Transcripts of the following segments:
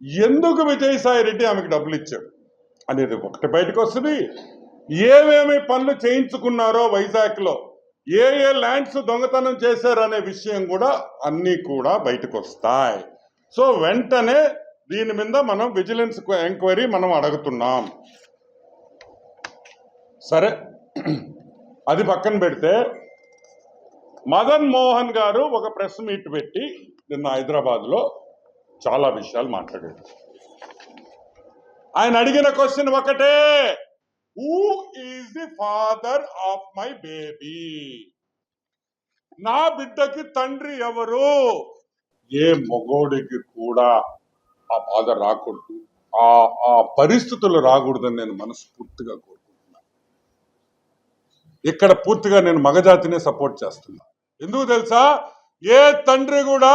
ఎందుకు విజయసాయి రెడ్డి ఆమెకు డబ్బులు ఇచ్చాడు? అనేది ఒకటి బయటకు వస్తుంది. ఏమేమి పనులు చేయించుకున్నారో వైజాగ్లో ఏ ఏ ల్యాండ్స్ దొంగతనం చేశారనే విషయం కూడా అన్నీ కూడా బయటకు వస్తాయి. సో వెంటనే దీని మీద మనం విజిలెన్స్ ఎంక్వైరీ మనం అడుగుతున్నాం. సరే అది పక్కన పెడితే మదన్ మోహన్ గారు ఒక ప్రెస్ మీట్ పెట్టి నిన్న హైదరాబాద్లో చాలా విషయాలు మాట్లాడాడు. ఆయన అడిగిన క్వశ్చన్ ఒకటే who is the father of my baby నా బిడ్డకి తండ్రి ఎవరు? ఏ మగోడికి కూడా ఆ బాధ రాకూడదు. ఆ ఆ పరిస్థితులు రాకూడదని నేను మనస్ఫూర్తిగా కోరుకుంటున్నాను. ఇక్కడ పూర్తిగా నేను మగజాతినే సపోర్ట్ చేస్తున్నా. ఎందుకు తెలుసా? ఏ తండ్రి కూడా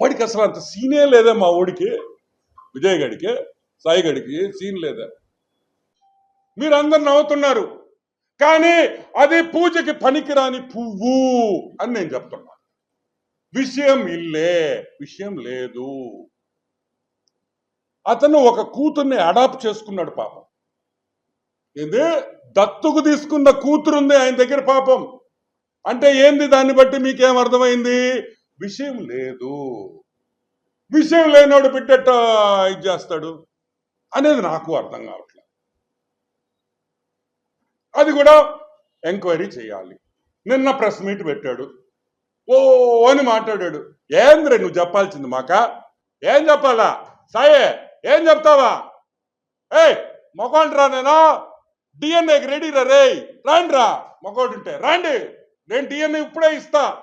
వాడికి అసలు అంత సీనే లేదా మా ఊడికి? విజయ్ గడికి సాయి గడికి సీన్ లేదా? మీరందరు నవ్వుతున్నారు. కానీ అది పూజకి పనికిరాని పువ్వు అని నేను చెప్తున్నా. విషయం ఇల్లే విషయం లేదు. అతను ఒక కూతుర్ని అడాప్ట్ చేసుకున్నాడు పాపం. ఏంది? దత్తుకు తీసుకున్న కూతురుంది ఆయన దగ్గర పాపం. అంటే ఏంది దాన్ని బట్టి మీకేం అర్థమైంది? విషయం లేదు. విషయం లేనోడు బిడ్డట ఇది చేస్తాడు అనేది నాకు అర్థం కావట్లేదు. అది కూడా ఎంక్వైరీ చేయాలి. నిన్న ప్రెస్ మీట్ పెట్టాడు. ఓ అని మాట్లాడాడు. ఏంద్రే నువ్వు చెప్పాల్సింది మాక? ఏం చెప్పాలా? సాయే ఏం చెప్తావా? ఏయ్ మొగోండ్రా నేను? డిఎన్ఏకి రెడీ రా రే రాండ్రా. మొగోడు ఉంటే రాండి. నేను డిఎన్ఏ ఇప్పుడే ఇస్తా.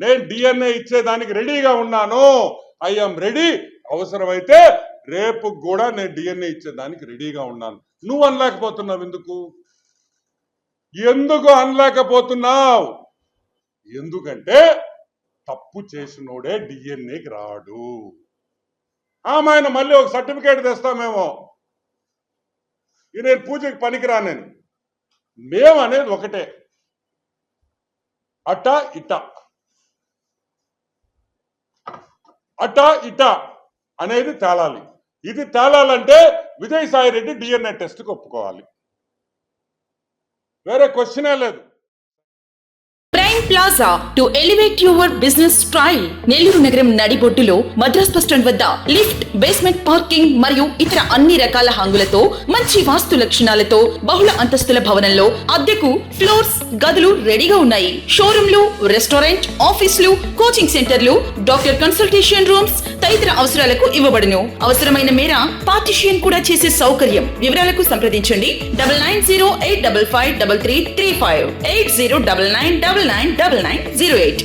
నేను డిఎన్ఏ ఇచ్చేదానికి రెడీగా ఉన్నాను. I'm ready. అవసరమైతే రేపు కూడా నేను డిఎన్ఏ ఇచ్చేదానికి రెడీగా ఉన్నాను. నువ్వు అనలేకపోతున్నావు ఎందుకు? ఎందుకు అనలేకపోతున్నావు? ఎందుకంటే తప్పు చేసినోడే డిఎన్ఏకి రాడు. ఆమె ఆయన మళ్ళీ ఒక సర్టిఫికేట్ తెస్తామేమో. ఈ నేను పూజకి పనికిరానని మేము అనేది ఒకటే. అట్ట ఇట్టా అట ఇట అనేది తేలాలి. ఇది తేలాలంటే విజయసాయి రెడ్డి డిఎన్ఏ టెస్ట్కి ఒప్పుకోవాలి. వేరే క్వశ్చనే లేదు. Prime plaza to elevate your business style Nellore నగరం నడిబొడ్డులో మద్రాస్ బస్ స్టాండ్ వద్ద లిఫ్ట్ బేస్మెంట్ పార్కింగ్ మరియు ఇతర అన్ని రకాల హంగులతో మంచి వాస్తు లక్షణాలతో బహుళ అంతస్తుల భవనంలో అద్దెకు ఫ్లోర్స్ గదులు రెడీగా ఉన్నాయి. షోరూంలు రెస్టారెంట్ ఆఫీసులు కోచింగ్ సెంటర్లు డాక్టర్ కన్సల్టేషన్ రూమ్స్ తదితర అవసరాలకు ఇవ్వబడును. అవసరమైన మేర పార్టిషియన్ కూడా చేసే సౌకర్యం. వివరాలకు సంప్రదించండి. Double nine zero eight double five double three three five eight zero double nine double nine double nine zero eight